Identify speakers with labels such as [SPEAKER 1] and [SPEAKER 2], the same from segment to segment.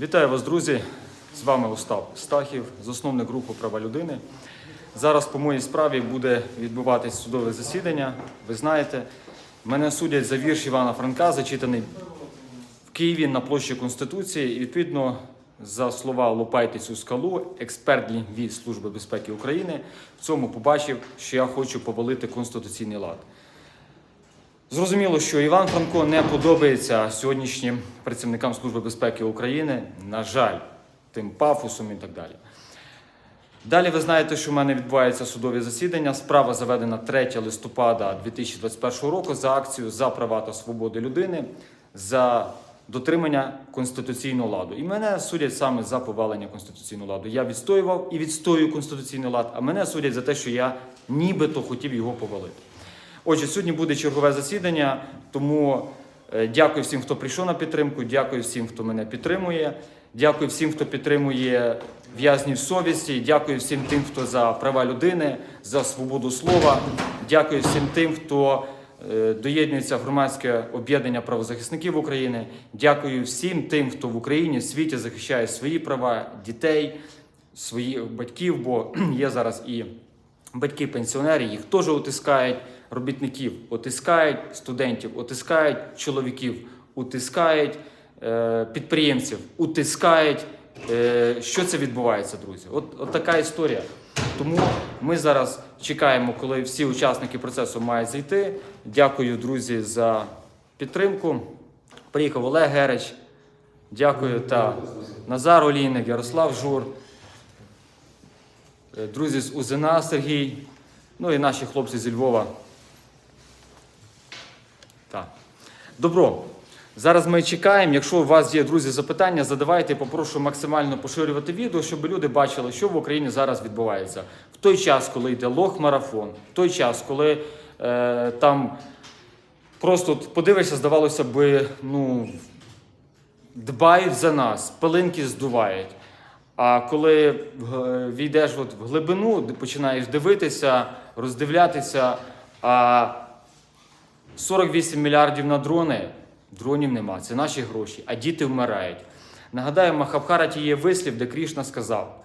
[SPEAKER 1] Вітаю вас, друзі! З вами Остап Стахів, засновник руху права людини. Зараз по моїй справі буде відбуватись судове засідання. Ви знаєте, мене судять за вірш Івана Франка, зачитаний в Києві на площі Конституції. І відповідно за слова Лопайте цю скалу, експерт лінгвіст Служби безпеки України в цьому побачив, що я хочу повалити конституційний лад. Зрозуміло, що Іван Франко не подобається сьогоднішнім працівникам Служби безпеки України, на жаль, тим пафосом і так далі. Далі ви знаєте, що в мене відбувається судові засідання. Справа заведена 3 листопада 2021 року за акцію за права та свободи людини, за дотримання конституційного ладу. І мене судять саме за повалення конституційного ладу. Я відстоював і відстоюю конституційний лад, а мене судять за те, що я нібито хотів його повалити. Отже, сьогодні буде чергове засідання, тому е, дякую всім, хто прийшов на підтримку, дякую всім, хто мене підтримує. Дякую всім, хто підтримує в'язнів совісті. Дякую всім тим, хто за права людини, за свободу слова. Дякую всім тим, хто е, доєднується в громадське об'єднання правозахисників України. Дякую всім тим, хто в Україні в світі захищає свої права дітей, своїх батьків, бо є зараз і батьки-пенсіонери, їх теж утискають, робітників утискають, студентів утискають, чоловіків утискають, е, підприємців утискають. Е, Що це відбувається, друзі? От, от така історія. Тому ми зараз чекаємо, коли всі учасники процесу мають зайти. Дякую, друзі, за підтримку. Приїхав Олег Герич. Дякую та Назар Олійник, Ярослав Жур. Е, друзі з УЗНА Сергій, ну і наші хлопці зі Львова. Так. Добро. Зараз ми чекаємо. Якщо у вас є, друзі, запитання, задавайте. Попрошу максимально поширювати відео, щоб люди бачили, що в Україні зараз відбувається. В той час, коли йде лох-марафон, в той час, коли е, там просто подивишся, здавалося би, ну, дбають за нас, пилинки здувають. А коли війдеш от в глибину, починаєш дивитися, роздивлятися, а 48 мільярдів на дрони, дронів нема, це наші гроші, а діти вмирають. Нагадаю, в Махабхараті є вислів, де Крішна сказав: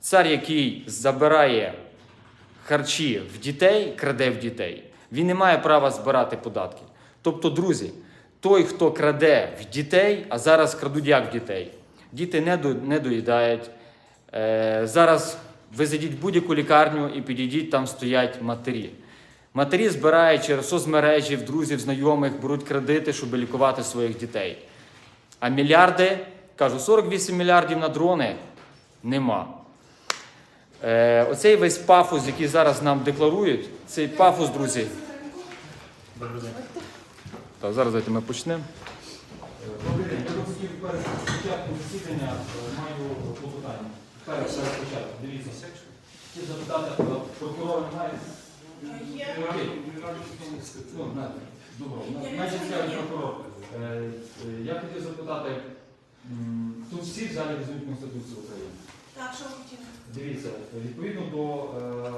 [SPEAKER 1] цар, який забирає харчі в дітей, краде в дітей, він не має права збирати податки. Тобто, друзі, той, хто краде в дітей, а зараз крадуть як в дітей. Діти не, до, не доїдають. Е, зараз ви зайдіть в будь-яку лікарню і підійдіть, там стоять матері. Матері збирають через соцмережі, друзів, знайомих, беруть кредити, щоб лікувати своїх дітей. А мільярди, кажу, 48 мільярдів на дрони нема. Е, оцей весь пафос, який зараз нам декларують, цей пафос, друзі. Так, зараз давайте ми почнемо. Добрий день. Я хотів перед початком засідання маю клопотання. Перед початком. Дивіться. Хотів запитати, прокурор немає?
[SPEAKER 2] Є.
[SPEAKER 1] Ну, на- Добро. Значить, скаже прокурор. Е, е, Я хотів запитати, м, тут всі в залі візьмуть Конституцію України.
[SPEAKER 2] Так, що ви хотіли?
[SPEAKER 1] Дивіться, відповідно до е,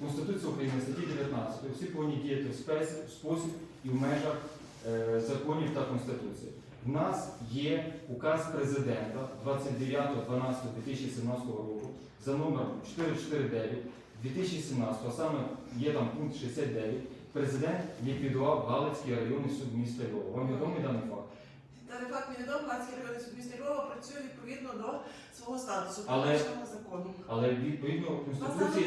[SPEAKER 1] Конституції України статті 19, всі повинні діяти в спосіб і в межах е, законів та Конституції. У нас є указ президента 29.12.2017 року за номером 449 2017, а саме є там пункт 69. Президент ліквідував Галицький районний суд міста Львова. Вам відомий даний факт?
[SPEAKER 2] Даний факт невідомо, Галицький районний суд міста Львова працює відповідно до свого статусу,
[SPEAKER 1] Але-
[SPEAKER 2] законом.
[SPEAKER 1] Але відповідно Конституції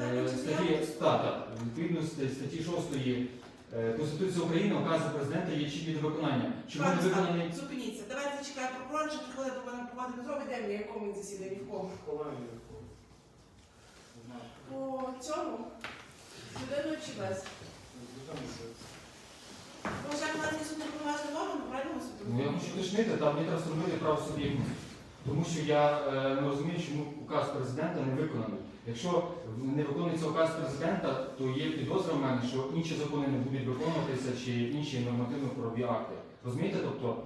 [SPEAKER 1] Е, статті,
[SPEAKER 2] є?
[SPEAKER 1] та, та, відповідно статті 6 е, Конституції України укази президента є чіткі до виконання. Чому не виконаний?
[SPEAKER 2] Зупиніться. Давайте зачекаємо прокурора, чи приходить до мене проводити Петро, йдемо, на якому він засіданні, в кого. По цьому? Людиною чи без? Ну, як Галицький суд не норму, правильно суду?
[SPEAKER 1] Ну я хочу уточнити, там не треба зробити право суб'єктності. Тому що я е, не розумію, чому указ президента не виконаний. Якщо не виконується указ президента, то є підозра в мене, що інші закони не будуть виконуватися чи інші нормативно-правові акти. Розумієте? Тобто,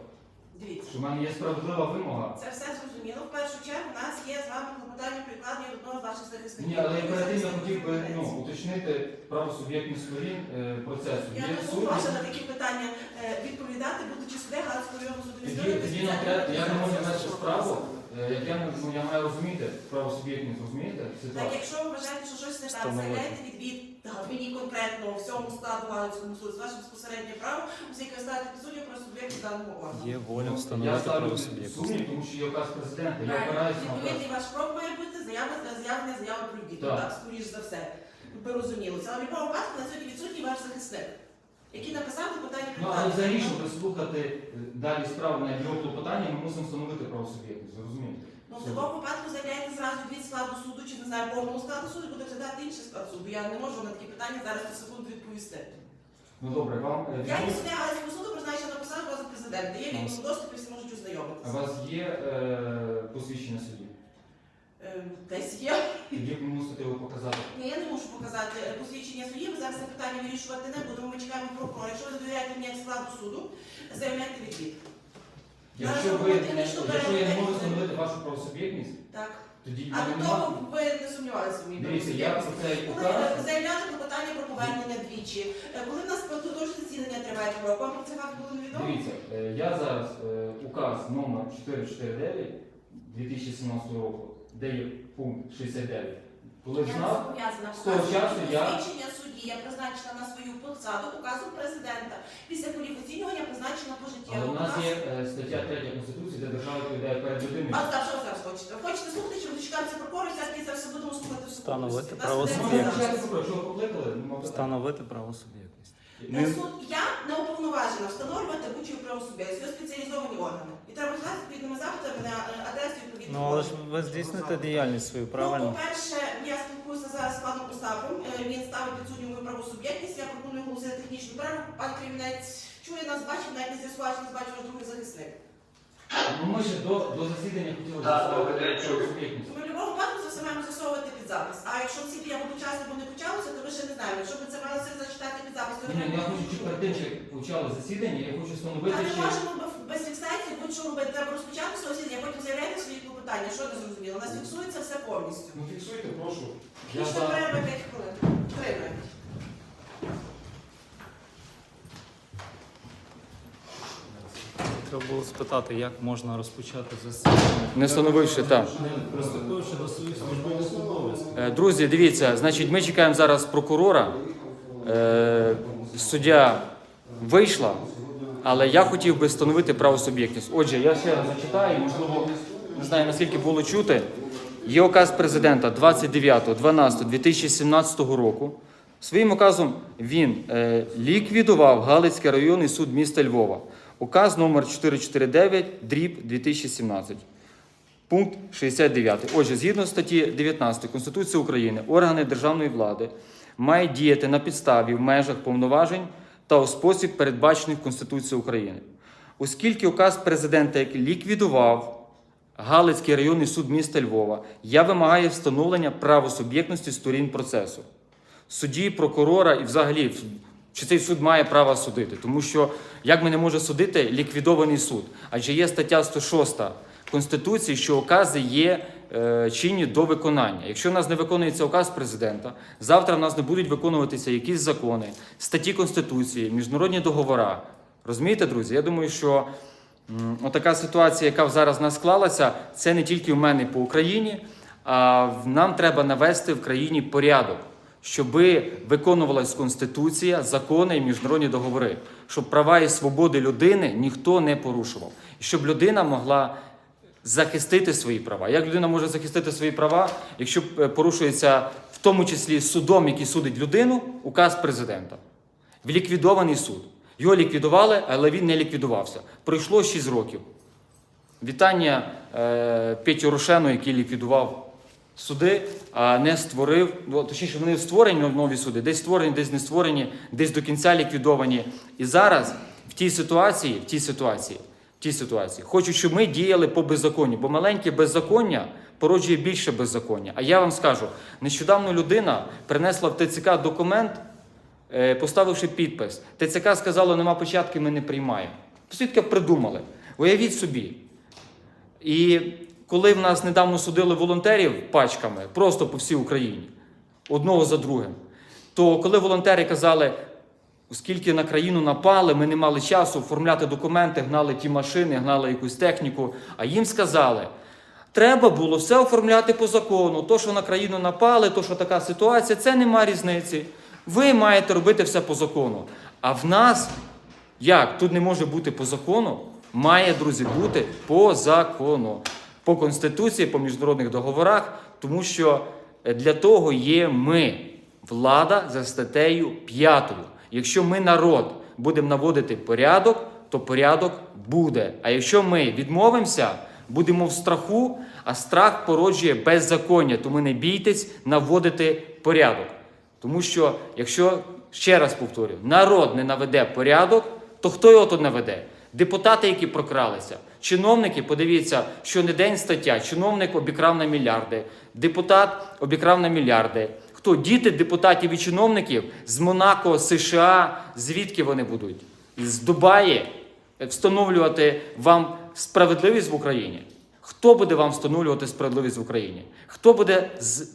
[SPEAKER 2] Дивіться.
[SPEAKER 1] що в мене є справедлива вимога.
[SPEAKER 2] Це все зрозуміло. В першу чергу у нас є з вами клопотання про одного з ваших захисників.
[SPEAKER 1] Ні, але перед тим я хотів би ну, уточнити право суб'єктність сторін е, процесу.
[SPEAKER 2] Я не можу ваше на такі питання е, відповідати будучи суддею Галицького районного суду
[SPEAKER 1] Тоді,
[SPEAKER 2] Львова,
[SPEAKER 1] тоді нам треба, я не можу вести справу, як я, не- ну, я маю розуміти правосуб'єктність, розумієте?
[SPEAKER 2] Так,
[SPEAKER 1] Ситуацію.
[SPEAKER 2] якщо ви вважаєте, що щось не так,
[SPEAKER 3] Встановити.
[SPEAKER 2] заявляйте відвід так, мені конкретно всьому складу Галицькому суду з вашим безпосереднім правом, оскільки ви ставите про суб'єкт даного органу.
[SPEAKER 3] Є воля
[SPEAKER 1] Ну, Я
[SPEAKER 3] встановити
[SPEAKER 1] ставлю
[SPEAKER 3] правосуб'єктність.
[SPEAKER 1] сумнів, тому що є указ президента, я
[SPEAKER 2] Правильно.
[SPEAKER 1] опираюся на указ.
[SPEAKER 2] Відповідний ваш крок має бути заява, з'явлення заяви про відвід.
[SPEAKER 1] Так.
[SPEAKER 2] Так, скоріш за все. Ви розуміли. Але в будь-якому випадку на сьогодні відсутній ваш захисник, який написав клопотання
[SPEAKER 1] Ну, але взагалі, щоб слухати е, далі справу на його клопотання, ми мусимо встановити правосуб'єктність, ви розумієте?
[SPEAKER 2] Ну, в такому випадку заявляєте зразу від складу суду, чи не знаю, повному складу суду, буде розглядати інший склад суду. Я не можу на такі питання зараз на секунду відповісти.
[SPEAKER 1] Ну добре, вам е,
[SPEAKER 2] Я
[SPEAKER 1] відомо-
[SPEAKER 2] не суддя Галицького суду призначена на посаду вас президента. Є вільному доступі, всі можуть
[SPEAKER 1] у
[SPEAKER 2] ознайомитися.
[SPEAKER 1] вас є е, посвідчення судді?
[SPEAKER 2] Е, Десь є.
[SPEAKER 1] Тоді ви мусите його показати.
[SPEAKER 2] Ні, я не можу показати е, посвідчення судді, ми зараз це питання вирішувати не будемо. Ми чекаємо прокурора. Якщо ви довіряєте мені як складу суду, заявляйте відвід.
[SPEAKER 1] Якщо ви якщо я не можу встановити вашу правосуб'єктність,
[SPEAKER 2] Так.
[SPEAKER 1] тоді
[SPEAKER 2] А до
[SPEAKER 1] немає.
[SPEAKER 2] того ви не сумнівалися в моїй
[SPEAKER 1] Дивіться, я про цей
[SPEAKER 2] Коли
[SPEAKER 1] указ.
[SPEAKER 2] ви заявляли клопотання про повернення двічі, е, коли в нас продовження засідання триває про вам про це факт було невідомо?
[SPEAKER 1] Дивіться, е, я зараз е, указ номер 449 2017 року, де є пункт 69. Коли
[SPEAKER 2] Я не
[SPEAKER 1] знав,
[SPEAKER 2] зобов'язана
[SPEAKER 1] з того часу я-
[SPEAKER 2] посвідчення судді. Я призначена на свою посаду указом президента. Після кваліфікаційного я призначена
[SPEAKER 1] але
[SPEAKER 2] пожиттєво.
[SPEAKER 1] у нас є е, стаття 3 Конституції, де держава відповідає перед людиною.
[SPEAKER 2] А так, що ви зараз хочете? Ви Хочете слухати, чи ви дочекаєтеся прокурора, зараз це все будемо слухати в
[SPEAKER 3] Встановити
[SPEAKER 2] Нас іде
[SPEAKER 3] суб'єкта.
[SPEAKER 2] мова
[SPEAKER 1] Я не що ви покликали, ну, мабуть, так.
[SPEAKER 3] Встановити правосуб'єктність.
[SPEAKER 2] На суд я не уповноважена встановлювати будь-яку правосуб'єктність. Це спеціалізовані органи. І треба знати відповідними запитами на е, адресу відповідних
[SPEAKER 3] Ну але ж ви здійсните діяльність свою,
[SPEAKER 2] Ну, по-перше, я спілкуюся зараз з паном Остапом. Е, Він ставить під сумнів мою правосуб'єктність. Я пропоную оголосити технічну перерву. Пан Кремінець чує нас, бачить, навіть не що нас бачив другий захисник.
[SPEAKER 1] Ну, ми ще до, до засідання хотіли
[SPEAKER 4] Так, чую.
[SPEAKER 2] Ми в будь-якому випадку це все маємо з'ясовувати під запис. А якщо всі буду або не почалося, то ви ще не знаємо. Якщо б це мали все зачитати під запис, то
[SPEAKER 1] Ні, я хочу, щоб перед тим, як почали засідання, я хочу
[SPEAKER 2] Та
[SPEAKER 1] встановити
[SPEAKER 2] не
[SPEAKER 1] ще...
[SPEAKER 2] можемо без- без фіксації будь-що робити. Треба розпочати засідання, потім заявляти свої клопотання. Що не зрозуміло? У нас фіксується все повністю.
[SPEAKER 1] Ну фіксуйте, прошу. Я
[SPEAKER 2] Технічна
[SPEAKER 1] за...
[SPEAKER 2] перерва 5 хвилин. Три.
[SPEAKER 3] Треба було спитати, як можна розпочати засідання.
[SPEAKER 1] Не встановивши, так.
[SPEAKER 3] Приступивши до своїх службових
[SPEAKER 1] Друзі, дивіться, значить, ми чекаємо зараз прокурора. Е, Суддя вийшла, але я хотів би встановити правосуб'єктність. Отже, я ще раз зачитаю, можливо, не знаю наскільки було чути. Є указ президента 29.12.2017 року. Своїм указом він е, ліквідував Галицький районний суд міста Львова. Указ номер 449, дріб 2017. Пункт 69. Отже, згідно статті 19 Конституції України, органи державної влади мають діяти на підставі в межах повноважень та у спосіб, передбачений Конституцією України. Оскільки указ президента, ліквідував Галицький районний суд міста Львова, я вимагаю встановлення правосуб'єктності сторін процесу судді, прокурора і взагалі чи цей суд має право судити, тому що як ми не можемо судити ліквідований суд, адже є стаття 106 Конституції, що укази є е, чинні до виконання. Якщо у нас не виконується указ президента, завтра в нас не будуть виконуватися якісь закони, статті Конституції, міжнародні договори. Розумієте, друзі? Я думаю, що м, отака ситуація, яка зараз в нас склалася, це не тільки в мене по Україні, а нам треба навести в країні порядок щоб виконувалась Конституція, закони і міжнародні договори, щоб права і свободи людини ніхто не порушував, і щоб людина могла захистити свої права. Як людина може захистити свої права, якщо е, порушується в тому числі судом, який судить людину, указ президента? В ліквідований суд. Його ліквідували, але він не ліквідувався. Пройшло 6 років. Вітання е, Петю Рошену, який ліквідував суди, а не створив. Ну, точніше, вони створені нові суди, десь створені, десь не створені, десь до кінця ліквідовані. І зараз в тій ситуації, в тій ситуації, тій ситуації, хочуть, щоб ми діяли по беззаконню, бо маленьке беззаконня породжує більше беззаконня. А я вам скажу, нещодавно людина принесла в ТЦК документ, е, поставивши підпис. ТЦК сказало, нема початки, ми не приймаємо. Свідка придумали. Уявіть собі. І коли в нас недавно судили волонтерів пачками, просто по всій Україні, одного за другим, то коли волонтери казали, Оскільки на країну напали, ми не мали часу оформляти документи, гнали ті машини, гнали якусь техніку. А їм сказали, треба було все оформляти по закону. То, що на країну напали, то, що така ситуація, це нема різниці. Ви маєте робити все по закону. А в нас, як тут не може бути по закону, має, друзі, бути по закону, по Конституції, по міжнародних договорах, тому що е, для того є ми, влада за статтею 5. Якщо ми народ будемо наводити порядок, то порядок буде. А якщо ми відмовимося, будемо в страху, а страх породжує беззаконня. Тому не бійтесь наводити порядок. Тому що, якщо ще раз повторюю, народ не наведе порядок, то хто його тут наведе? Депутати, які прокралися, чиновники, подивіться, що не день стаття, чиновник обікрав на мільярди, депутат обікрав на мільярди. Хто діти депутатів і чиновників з Монако, США, звідки вони будуть? З Дубаї встановлювати вам справедливість в Україні? Хто буде вам встановлювати справедливість в Україні? Хто буде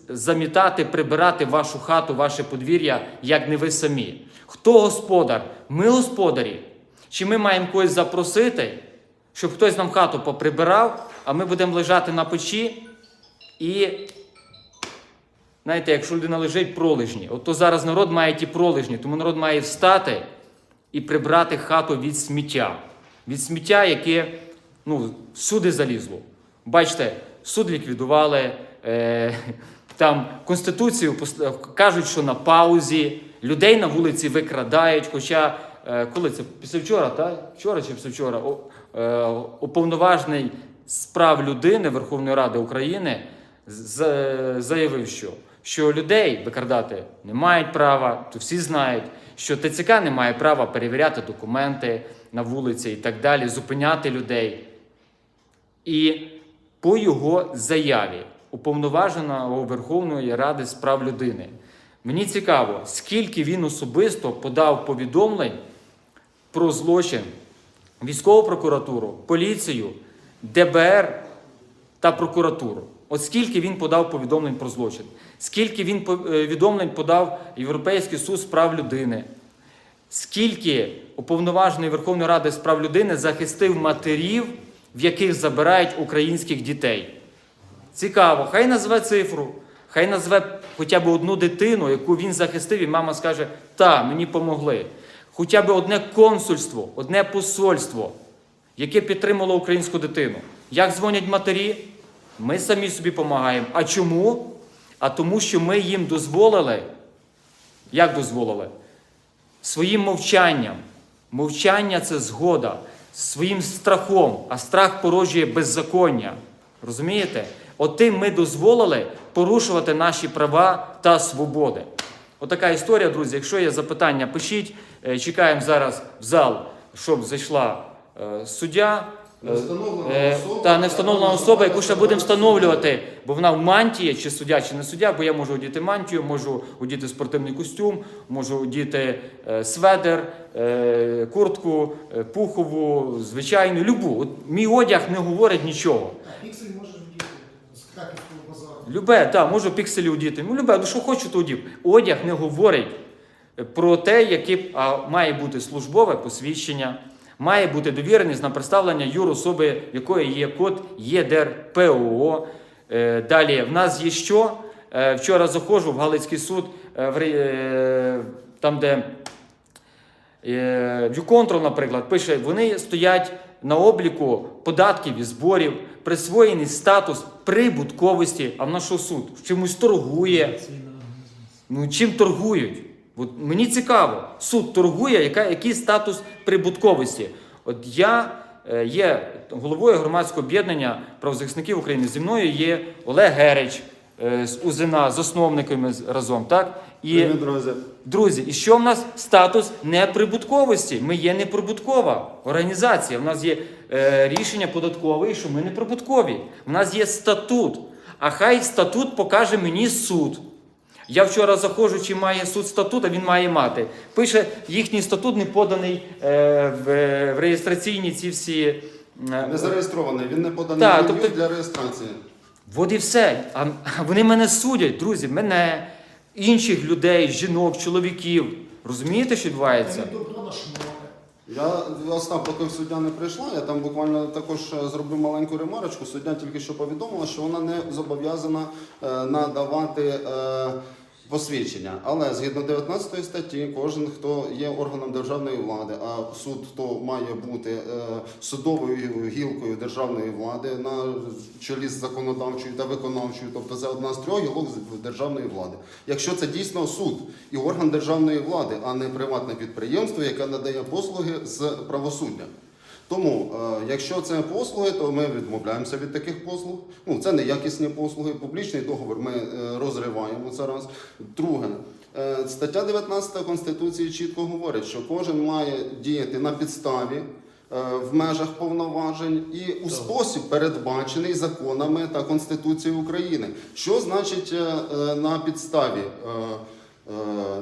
[SPEAKER 1] замітати, прибирати вашу хату, ваше подвір'я, як не ви самі? Хто господар? Ми господарі? Чи ми маємо когось запросити, щоб хтось нам хату поприбирав, а ми будемо лежати на печі і Знаєте, якщо людина лежить пролежні, от зараз народ має ті пролежні, тому народ має встати і прибрати хату від сміття. Від сміття, яке ну, всюди залізло. Бачите, суд ліквідували, е, там Конституцію кажуть, що на паузі, людей на вулиці викрадають. Хоча, е, коли це післявчора, так? Вчора чи післявчора, о, е, уповноважений з прав людини Верховної Ради України заявив, що, що людей викрадати не мають права, то всі знають, що ТЦК не має права перевіряти документи на вулиці і так далі, зупиняти людей. І по його заяві уповноваженого Верховної Ради з прав людини. Мені цікаво, скільки він особисто подав повідомлень про злочин військову прокуратуру, поліцію, ДБР та прокуратуру. От скільки він подав повідомлень про злочин, скільки він повідомлень подав Європейський суд з прав людини, скільки уповноважений Верховної Ради з прав людини захистив матерів, в яких забирають українських дітей. Цікаво, хай назве цифру, хай назве хоча б одну дитину, яку він захистив, і мама скаже: та, мені помогли. Хоча б одне консульство, одне посольство, яке підтримало українську дитину. Як дзвонять матері? Ми самі собі допомагаємо. А чому? А тому, що ми їм дозволили. Як дозволили? Своїм мовчанням. Мовчання це згода, своїм страхом, а страх породжує беззаконня. Розумієте? Отим ми дозволили порушувати наші права та свободи. Отака історія, друзі. Якщо є запитання, пишіть. Е, Чекаємо зараз в зал, щоб зайшла е, суддя.
[SPEAKER 4] Не встановлена
[SPEAKER 1] Е,
[SPEAKER 4] особа,
[SPEAKER 1] Та не встановлена особа, яку ще будемо встановлювати, бо вона в мантії, чи суддя, чи не суддя, бо я можу одіти мантію, можу одіти спортивний костюм, можу одіти е, сведер, е, куртку, пухову, звичайну, любу. От мій одяг не говорить нічого.
[SPEAKER 4] Піксель можеш з Краківського базару.
[SPEAKER 1] Любе, так, можу пікселі одіти. Ну, любе, ну що хочу, то одів. Одяг не говорить про те, яке а, має бути службове посвідчення, має бути довіреність на представлення юрособи, якої є код ЄДРПО. Е, далі, в нас є що? Е, вчора заходжу в Галицький суд, е, е, там, де Е, Вюконтрол, наприклад, пише, вони стоять на обліку податків і зборів, присвоєний статус прибутковості. А в нас що суд? Чимось торгує. Ну чим торгують? От мені цікаво, суд торгує, яка, який статус прибутковості. От я е, є головою громадського об'єднання правозахисників України. Зі мною є Олег Герич е, з УЗНА, засновниками разом. Так? І
[SPEAKER 4] Привіт, друзі.
[SPEAKER 1] Друзі, і що в нас статус неприбутковості? Ми є неприбуткова організація. В нас є е, рішення податкове, що ми неприбуткові. В нас є статут. А хай статут покаже мені суд. Я вчора заходжу, чи має суд статут, а він має мати. Пише, їхній статут не поданий е, в, в реєстраційні ці всі. е,
[SPEAKER 4] Не зареєстрований, він не поданий
[SPEAKER 1] Так,
[SPEAKER 4] в
[SPEAKER 1] тобто-
[SPEAKER 4] для реєстрації.
[SPEAKER 1] От і все. А а вони мене судять, друзі, мене, інших людей, жінок, чоловіків. Розумієте, що відбувається?
[SPEAKER 4] добро наш Я Остап, поки суддя не прийшла, я там буквально також е, зробив маленьку ремарочку. Суддя тільки що повідомила, що вона не зобов'язана е, надавати е, посвідчення. Але згідно 19 статті, кожен, хто є органом державної влади, а суд то має бути е, судовою гілкою державної влади на чолі з законодавчою та виконавчою, тобто це одна з трьох гілок державної влади. Якщо це дійсно суд і орган державної влади, а не приватне підприємство, яке надає послуги з правосуддя. Тому, е, якщо це послуги, то ми відмовляємося від таких послуг. Ну, це неякісні послуги. Публічний договір ми е, розриваємо це раз. Друге, е, стаття 19 Конституції чітко говорить, що кожен має діяти на підставі. В межах повноважень і у спосіб передбачений законами та Конституцією України. Що значить на підставі?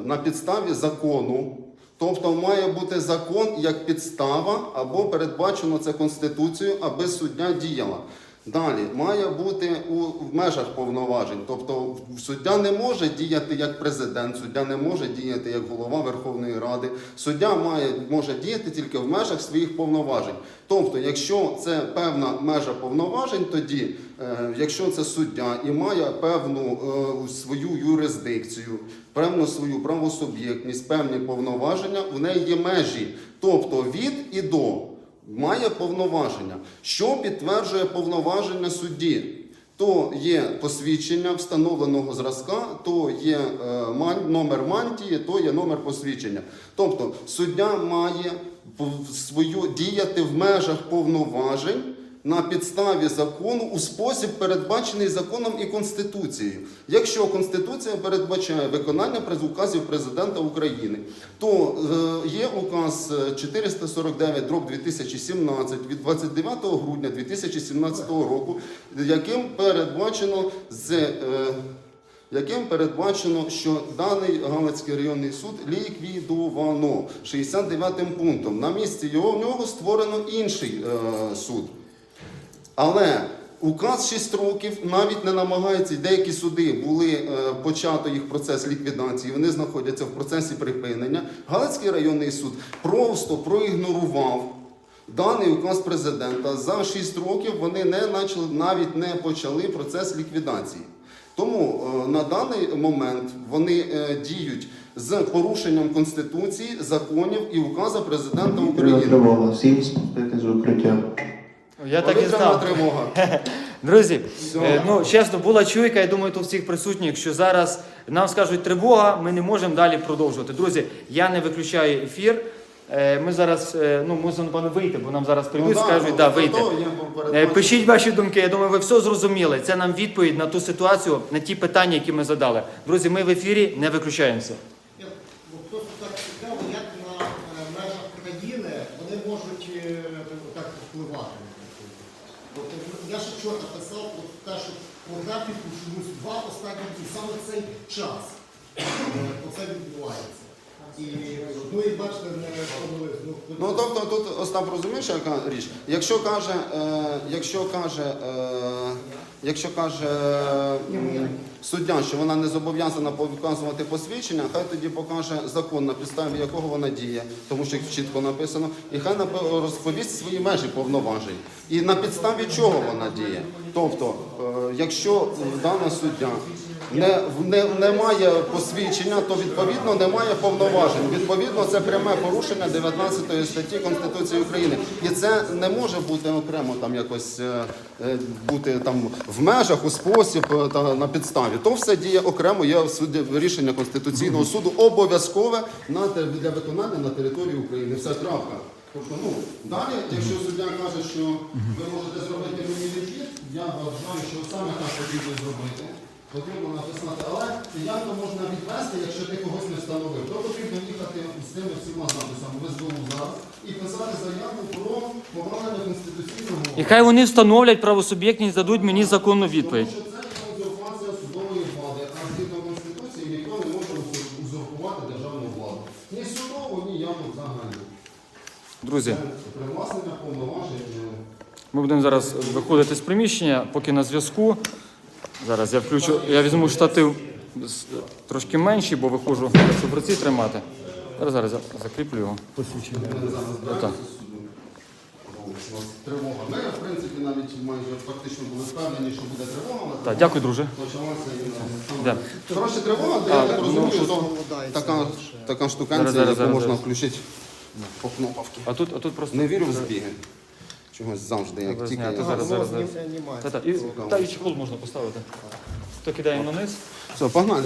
[SPEAKER 4] На підставі закону Тобто має бути закон як підстава або передбачено це Конституцією, аби суддя діяла. Далі має бути у в межах повноважень. Тобто суддя не може діяти як президент, суддя не може діяти як голова Верховної Ради. Суддя має може діяти тільки в межах своїх повноважень. Тобто, якщо це певна межа повноважень, тоді, е, якщо це суддя і має певну е, свою юрисдикцію, певну свою правосуб'єктність, певні повноваження, в неї є межі. Тобто від і до має повноваження. Що підтверджує повноваження судді? То є посвідчення встановленого зразка, то є е, номер мантії, то є номер посвідчення. Тобто суддя має свою діяти в межах повноважень на підставі закону у спосіб, передбачений законом і Конституцією. Якщо Конституція передбачає виконання указів президента України, то е, є указ е, 449 дроб 2017 від 29 грудня 2017 року, яким передбачено з. е, яким передбачено, що даний Галицький районний суд ліквідовано 69 пунктом. На місці його в нього створено інший е, суд. Але указ 6 років навіть не намагається, деякі суди були е, почато їх процес ліквідації, вони знаходяться в процесі припинення. Галицький районний суд просто проігнорував. Даний указ президента за 6 років вони не почали, навіть не почали процес ліквідації. Тому е, на даний момент вони е, діють з порушенням Конституції, законів і указу президента України.
[SPEAKER 5] Всім спустити з укриття.
[SPEAKER 1] Я так і знав.
[SPEAKER 4] тривога.
[SPEAKER 1] Друзі, е, ну чесно, була чуйка, я думаю, тут всіх присутніх, що зараз нам скажуть тривога, ми не можемо далі продовжувати. Друзі, я не виключаю ефір. Е, Ми зараз е, ну, мусимо напевно вийти, бо нам зараз прийдуть,
[SPEAKER 4] Ну,
[SPEAKER 1] скажуть,
[SPEAKER 4] ну,
[SPEAKER 1] да, вийти. Е. Пишіть ваші думки. Я думаю, ви все зрозуміли. Це нам відповідь на ту ситуацію, на ті питання, які ми задали. Друзі, ми в ефірі не виключаємося.
[SPEAKER 6] Ні, ну, Просто так цікаво, як на е, межах країни вони можуть е, так впливати на це. Тобто, я ще вчора писав про те, що по графіку чомусь два останні дні, саме цей час е, оце відбувається. І, ну і бачите, не помились. Ну,
[SPEAKER 4] Ну тобто тут Остап розумієш, яка річ? Якщо каже, е, якщо каже, е, якщо каже м, суддя, що вона не зобов'язана показувати посвідчення, хай тоді покаже закон, на підставі якого вона діє, тому що чітко написано, і хай напи- розповість свої межі повноважень. І на підставі чого вона діє. Тобто, е, якщо дана суддя не, не, не має посвідчення, то відповідно немає повноважень. Відповідно, це пряме порушення 19 статті Конституції України. І це не може бути окремо там якось е, е, бути там в межах, у спосіб е, та на підставі. То все діє окремо, є в суді рішення Конституційного суду обов'язкове на те- для виконання на території України. Все крапка. Тобто, ну далі, якщо суддя каже, що ви можете зробити мені відхід, я вважаю, що саме так потрібно зробити. Потрібно написати, але як то можна відвести, якщо ти когось не встановив? То потрібно їхати з тими всіма записами в СБУ зараз і писати заяву про повалення конституційного.
[SPEAKER 1] І хай вони встановлять правосуб'єктність, дадуть мені законну відповідь.
[SPEAKER 4] Тому що це узурпація судової влади, а згідно Конституції ніхто не може узур- узурпувати державну владу. Ні судову, ні явну взагалі.
[SPEAKER 1] Друзі,
[SPEAKER 4] привласнення повноважень. е,
[SPEAKER 1] ми будемо зараз виходити з приміщення, поки на зв'язку. Зараз я включу, я візьму штатив трошки менший, бо виходжу, щоб руці тримати. Зараз, зараз за- закріплю його.
[SPEAKER 4] Ми зараз збираємося суду. О, у нас Тривога. Ми, в принципі, навіть майже фактично були впевнені, що буде тривога.
[SPEAKER 1] Так, дякую, друже.
[SPEAKER 4] Почалася і на тривога,
[SPEAKER 1] А,
[SPEAKER 4] я так
[SPEAKER 1] ну,
[SPEAKER 4] розумію, що така, така
[SPEAKER 1] зараз,
[SPEAKER 4] яку можна включити по кнопці.
[SPEAKER 1] А тут, а тут просто.
[SPEAKER 4] Не вірю в збіги. Чогось завжди, як
[SPEAKER 1] Треба
[SPEAKER 4] тільки
[SPEAKER 1] зняти
[SPEAKER 4] я...
[SPEAKER 1] зараз, зараз, зараз. Та, та, і, та і чехол можна поставити. То кидаємо на низ.
[SPEAKER 4] Все, погнали.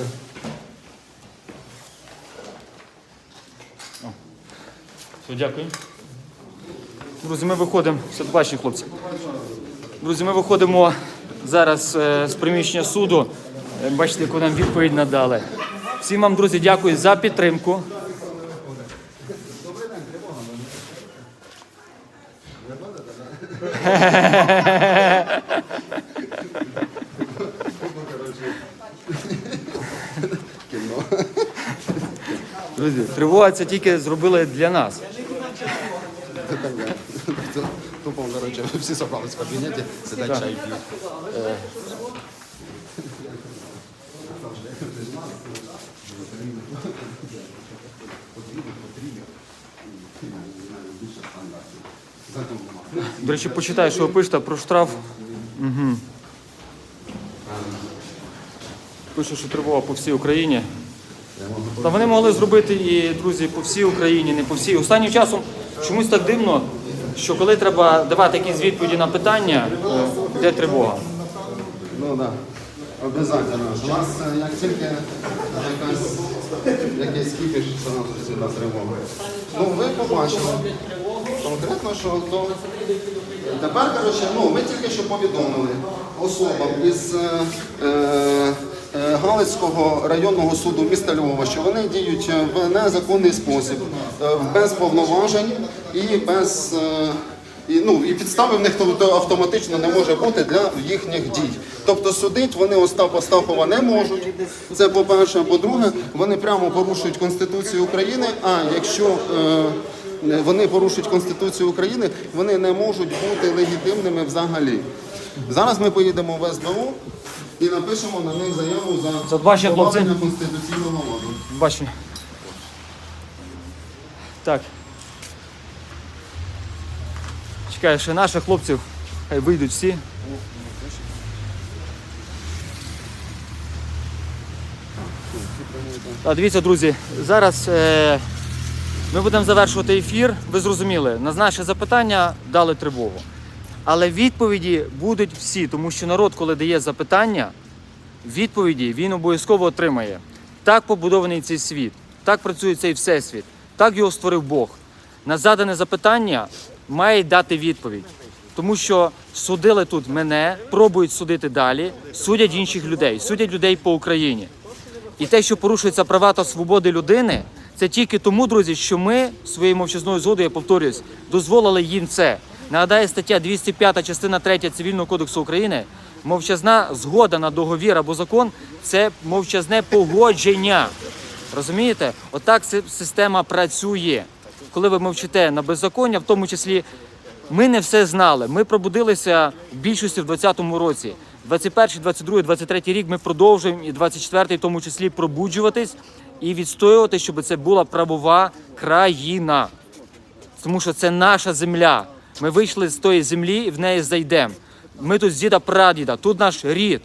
[SPEAKER 1] Все, дякую. Друзі, ми виходимо. Все, бачите, хлопці. Друзі, ми виходимо зараз е, з приміщення суду. Е, Бачите, яку нам відповідь надали. Всім вам, друзі, дякую за підтримку. Друзі, тривога це тільки зробили для нас.
[SPEAKER 4] Тупо, коротше, всі собрались в кабінеті, сидять чай п'ють.
[SPEAKER 1] До речі, почитаю, що ви пишете про штраф. Угу. Пишу, що тривога по всій Україні. Та вони могли зробити і, друзі, по всій Україні, не по всій. Останнім часом чомусь так дивно, що коли треба давати якісь відповіді на питання, е, де тривога.
[SPEAKER 4] Ну так. Обязательно. У нас е, як тільки якийсь кіпіш, сразу сюди тривога. Ну ви побачили конкретно, що то тепер, коротше, ну ми тільки що повідомили особам із е, е, е, Галицького районного суду міста Львова, що вони діють в незаконний спосіб, е, без повноважень і без. е, і, ну, і підстави в них то- то автоматично не може бути для їхніх дій. Тобто судити вони Остапа Стахова не можуть. Це по-перше. По-друге, вони прямо порушують Конституцію України. А якщо е, вони порушують Конституцію України, вони не можуть бути легітимними взагалі. Зараз ми поїдемо в СБУ і напишемо на них заяву за
[SPEAKER 1] хлопці.
[SPEAKER 4] повалення конституційного ладу.
[SPEAKER 1] Бачення. Так. Чекаю, ще наших хлопців. Хай вийдуть всі. А, дивіться, друзі, зараз е, ми будемо завершувати ефір. Ви зрозуміли, на наше запитання дали тривогу. Але відповіді будуть всі, тому що народ, коли дає запитання, відповіді він обов'язково отримає. Так побудований цей світ, так працює цей всесвіт, так його створив Бог. На задане запитання має дати відповідь. Тому що судили тут мене, пробують судити далі, судять інших людей, судять людей по Україні. І те, що порушуються права та свободи людини, це тільки тому, друзі, що ми своєю мовчазною згодою, я повторюсь, дозволили їм це. Нагадаю, стаття 205, частина 3 Цивільного кодексу України. Мовчазна згода на договір або закон це мовчазне погодження. Розумієте? Отак си- система працює. Коли ви мовчите на беззаконня, в тому числі ми не все знали. Ми пробудилися в більшості в 2020 році. 21, 22, 23 рік ми продовжуємо і 24 в тому числі пробуджуватись і відстоювати, щоб це була правова країна. Тому що це наша земля. Ми вийшли з тої землі і в неї зайдемо. Ми тут з діда прадіда, тут наш рід.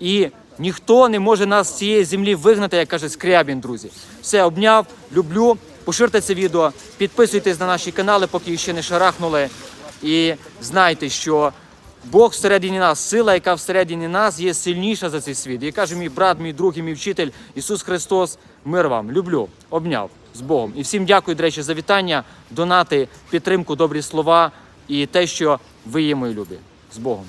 [SPEAKER 1] І ніхто не може нас з цієї землі вигнати, як каже Скрябін, друзі. Все, обняв, люблю. Поширте це відео, підписуйтесь на наші канали, поки ще не шарахнули. І знайте, що Бог всередині нас, сила, яка всередині нас, є сильніша за цей світ. І каже мій брат, мій друг і мій вчитель Ісус Христос. Мир вам, люблю, обняв з Богом. І всім дякую, до речі, за вітання, донати, підтримку, добрі слова і те, що ви є мої любі. З Богом.